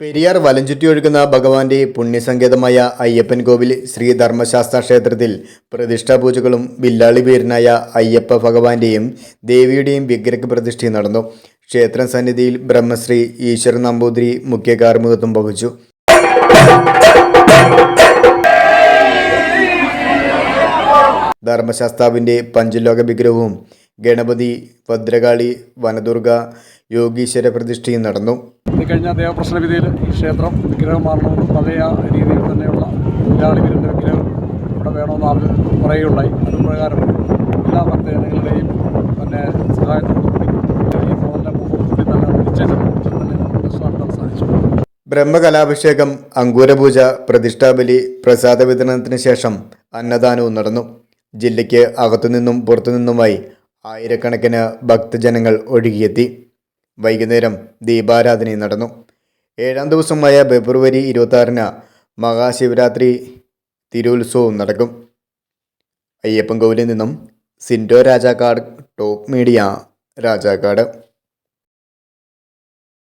പെരിയാർ വലഞ്ചുറ്റി ഒഴുകുന്ന ഭഗവാന്റെ പുണ്യസങ്കേതമായ അയ്യപ്പൻ കോവിൽ ശ്രീ ധർമ്മശാസ്ത്ര ക്ഷേത്രത്തിൽ പ്രതിഷ്ഠാപൂജകളും വില്ലാളി പേരനായ അയ്യപ്പ ഭഗവാന്റെയും ദേവിയുടെയും വിഗ്രഹ പ്രതിഷ്ഠയും നടന്നു. ക്ഷേത്ര സന്നിധിയിൽ ബ്രഹ്മശ്രീ ഈശ്വര നമ്പൂതിരി മുഖ്യ കാർമ്മികത്വം വഹിച്ചു. ധർമ്മശാസ്താവിന്റെ പഞ്ചലോക വിഗ്രഹവും ഗണപതി ഭദ്രകാളി വനദുർഗ യോഗീശ്വര പ്രതിഷ്ഠയും നടന്നു. കഴിഞ്ഞ ദേവപ്രശ്ന വിധിയിൽ ഈ ക്ഷേത്രം വിഗ്രഹം മാറണമെന്നും പഴയ രീതിയിൽ തന്നെയുള്ള തൊഴിലാളി വീരന്റെ വിഗ്രഹം ഇവിടെ വേണമെന്ന് അവർ പറയുകയുണ്ടായി. അതുപ്രകാരം എല്ലാ ഭക്തജനങ്ങളുടെയും തന്നെ സഹായത്തോടുകൂടി ഈ തന്നെ സാധിച്ചു. ബ്രഹ്മകലാഭിഷേകം അങ്കൂരപൂജ പ്രതിഷ്ഠാബലി പ്രസാദ വിതരണത്തിന് ശേഷം അന്നദാനവും നടന്നു. ജില്ലയ്ക്ക് അകത്തുനിന്നും പുറത്തുനിന്നുമായി ആയിരക്കണക്കിന് ഭക്തജനങ്ങൾ ഒഴുകിയെത്തി. വൈകുന്നേരം ദീപാരാധനയും നടന്നു. ഏഴാം ദിവസമായ ഫെബ്രുവരി ഇരുപത്തി മഹാശിവരാത്രി തിരുത്സവവും നടക്കും. അയ്യപ്പൻ അയ്യപ്പൻകോവിലിൽ നിന്നും സിൻഡോ രാജാക്കാട് ടോപ്പ് മീഡിയ രാജാക്കാട്.